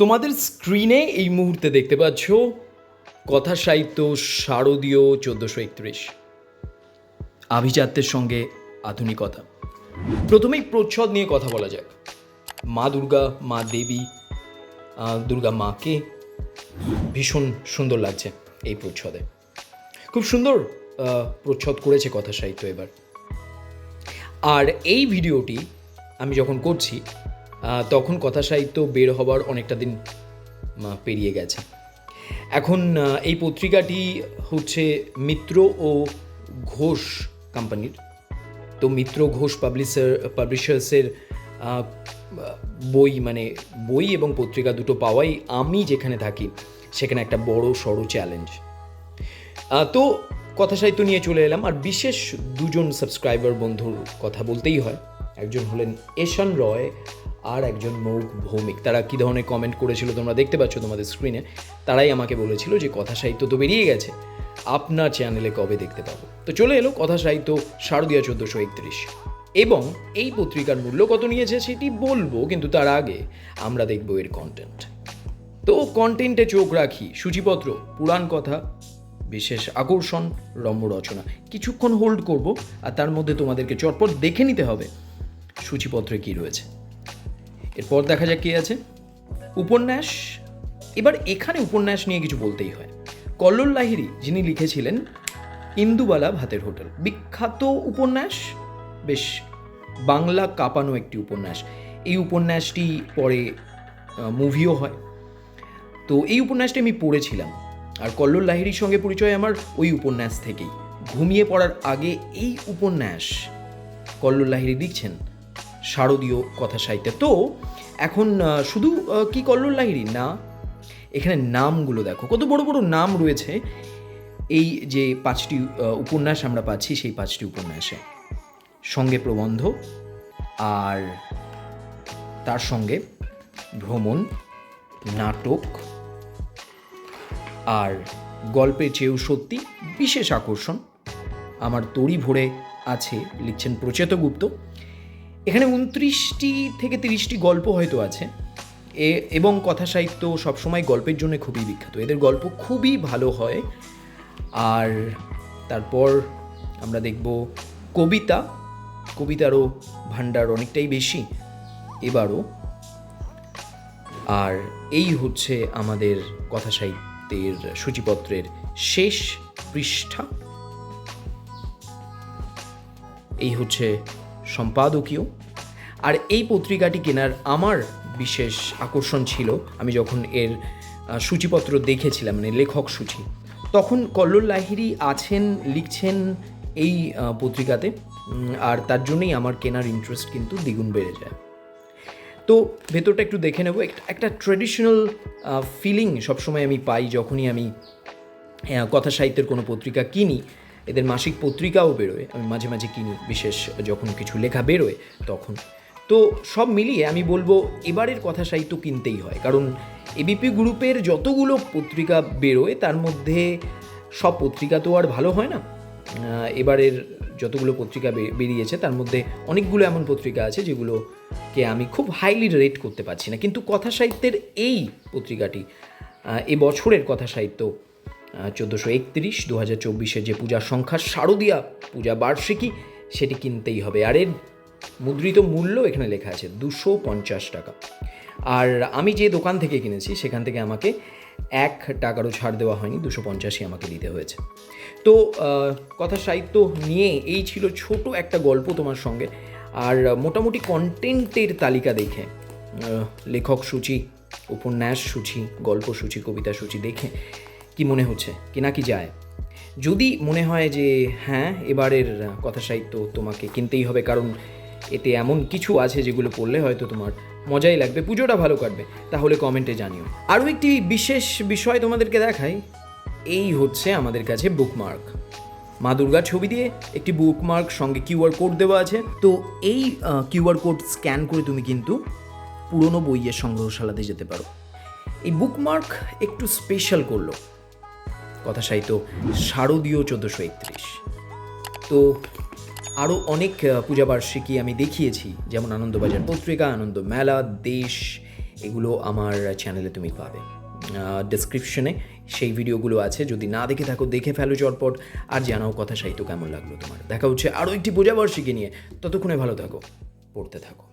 তোমাদের স্ক্রিনে এই মুহূর্তে দেখতে পাচ্ছ কথা সাহিত্য শারদীয় চোদ্দোশো একত্রিশ। আভিজাত্যের সঙ্গে আধুনিকতা। প্রথমেই প্রচ্ছদ নিয়ে কথা বলা যাক। মা দুর্গা, মা দেবী দুর্গা মাকে। ভীষণ সুন্দর লাগছে এই প্রচ্ছদে। খুব সুন্দর প্রচ্ছদ করেছে কথা সাহিত্য এবার। আর এই ভিডিওটি আমি যখন করছি তখন কথা সাহিত্য বের হবার অনেকটা দিন পেরিয়ে গেছে। এখন এই পত্রিকাটি হচ্ছে মিত্র ও ঘোষ কোম্পানির। তো মিত্র ঘোষ পাবলিশার পাবলিশার্সের বই মানে বই এবং পত্রিকা দুটো পাওয়াই আমি যেখানে থাকি, সেখানে একটা বড়, সড়ো চ্যালেঞ্জ তো কথা সাহিত্য নিয়ে চলে এলাম, আর বিশেষ দুজন সাবস্ক্রাইবার বন্ধুর কথা বলতেই হয়। একজন হলেন এশান রয় আর একজন মৌক ভৌমিক। তারা কী ধরনের কমেন্ট করেছিল তোমরা দেখতে পাচ্ছ তোমাদের স্ক্রিনে তারাই আমাকে বলেছিল যে কথা সাহিত্য তো বেরিয়ে গেছে। আপনার চ্যানেলে কবে দেখতে পাবো? তো চলে এলো কথা সাহিত্য শারদীয়া চোদ্দোশো একত্রিশ। এবং এই পত্রিকার মূল্য কত নিয়েছে সেটি বলব, কিন্তু তার আগে আমরা দেখব এর কন্টেন্ট তো কন্টেন্টে চোখ রাখি, সূচিপত্র, পুরাণ কথা, বিশেষ আকর্ষণ রম্য রচনা কিছুক্ষণ হোল্ড করব, আর তার মধ্যে তোমাদেরকে চটপট দেখে নিতে হবে সূচিপত্রে কি রয়েছে। এরপর দেখা যাক কী আছে। উপন্যাস, এবার এখানে উপন্যাস নিয়ে কিছু বলতেই হয়। কল্লোল লাহিড়ী, যিনি লিখেছিলেন ইন্দুবালা ভাতের হোটেল। বিখ্যাত উপন্যাস, বেশ বাংলা কাঁপানো একটি উপন্যাস। এই উপন্যাসটি পরে মুভিও হয়। তো এই উপন্যাসটি আমি পড়েছিলাম। আর কল্লোল লাহিড়ির সঙ্গে পরিচয় আমার ওই উপন্যাস থেকেই। ঘুমিয়ে পড়ার আগে এই উপন্যাস কল্লোল লাহিড়ি লিখছেন। শারদীয় কথা সাহিত্যে। তো এখন শুধু কি কল্লোল লাহিড়ি? না, এখানে নামগুলো দেখো। কত বড় বড় নাম রয়েছে। এই যে পাঁচটি উপন্যাস আমরা পাচ্ছি, সেই পাঁচটি উপন্যাসে। সঙ্গে প্রবন্ধ আর তার সঙ্গে ভ্রমণ, নাটক আর গল্পের চেয়েও সত্যি বিশেষ আকর্ষণ। আমার তড়ি ভরে আছে, লিখছেন প্রচেত গুপ্ত এখানে উনত্রিশটি থেকে তিরিশটি গল্প হয়তো আছে। এ, এবং কথা সাহিত্য সবসময় গল্পের জন্য খুবই বিখ্যাত। এদের গল্প খুবই ভালো হয়। আর তারপর আমরা দেখব কবিতা। কবিতারও ভাণ্ডার অনেকটাই বেশি এবারও। আর এই হচ্ছে আমাদের কথা সাহিত্যের সূচিপত্রের শেষ পৃষ্ঠা। এই হচ্ছে সম্পাদকীয়। আর এই পত্রিকাটি কেনার আমার বিশেষ আকর্ষণ ছিল, আমি যখন এর সূচিপত্র দেখেছিলাম মানে লেখক সূচি, তখন কল্লোল লাহিড়ী আছেন, লিখছেন এই পত্রিকাতে আর তার জন্যই আমার কেনার ইন্টারেস্ট কিন্তু দ্বিগুণ বেড়ে যায়। তো ভেতরটা একটু দেখে নেব একটা ট্রেডিশনাল ফিলিং সবসময় আমি পাই যখনই আমি কথা সাহিত্যের কোনো পত্রিকা কিনি। এদের মাসিক পত্রিকাও বেরোয়। আমি মাঝে মাঝে কিনি বিশেষ যখন কিছু লেখা বেরোয় তখন। তো সব মিলিয়ে আমি বলব এবারের কথা সাহিত্য কিনতেই হয়। কারণ এবিপি গ্রুপের যতগুলো পত্রিকা বেরোয় তার মধ্যে সব পত্রিকা তো আর ভালো হয় না। এবারের যতগুলো পত্রিকা বেরিয়েছে তার মধ্যে অনেকগুলো এমন পত্রিকা আছে যেগুলোকে আমি খুব হাইলি রেট করতে পারছি না। কিন্তু কথা সাহিত্যের এই পত্রিকাটি আহ, এ বছরের কথা সাহিত্য চোদ্দোশো একত্রিশ দু হাজার চব্বিশের যে পূজার সংখ্যা, শারদীয়া পূজা বার্ষিকী, সেটি কিনতেই হবে। আর এর মুদ্রিত মূল্য এখানে লেখা আছে দুশো পঞ্চাশ টাকা। আর আমি যে দোকান থেকে কিনেছি, সেখান থেকে আমাকে এক টাকারও ছাড় দেওয়া হয়নি, দুশো পঞ্চাশই আমাকে দিতে হয়েছে। তো কথা সাহিত্য নিয়ে এই ছিল ছোট একটা গল্প তোমার সঙ্গে। আর মোটামুটি কন্টেন্টের তালিকা দেখে লেখক সূচি, উপন্যাস সূচি, গল্প সূচি, কবিতা সূচি দেখে কি মনে হচ্ছে? কি না কি যায়? যদি মনে হয় যে হ্যাঁ এবারের কথা সাহিত্য তোমাকে কিনতেই হবে, কারণ এতে এমন কিছু আছে যেগুলো পড়লে হয়তো তোমার মজাই লাগবে, পুজোটা ভালো কাটবে, তাহলে কমেন্টে জানিও। আরও একটি বিশেষ বিষয় তোমাদেরকে দেখাই, এই হচ্ছে আমাদের কাছে বুকমার্ক মা দুর্গার ছবি দিয়ে একটি বুকমার্ক সঙ্গে কিউআর কোড দেওয়া আছে। তো এই কিউআর কোড স্ক্যান করে তুমি কিন্তু পুরনো বইয়ের সংগ্রহশালাতে যেতে পারো। এই বুকমার্ক একটু স্পেশাল করল। কথা সাহিত্য শারদীয় চোদ্দোশো একত্রিশ। তো আরও অনেক পূজাবার্ষিকী আমি দেখিয়েছি, যেমন আনন্দবাজার পত্রিকা, আনন্দ মেলা, দেশ, এগুলো আমার চ্যানেলে তুমি পাবে। ডিসক্রিপশনে সেই ভিডিওগুলো আছে, যদি না দেখে থাকো, দেখে ফেলো চটপট। আর জানাও কথা সাহিত্য কেমন লাগল তোমার। দেখা হচ্ছে আরও একটি বোঝাবর্ষিকে নিয়ে। ততক্ষণে ভালো থাকো, পড়তে থাকো।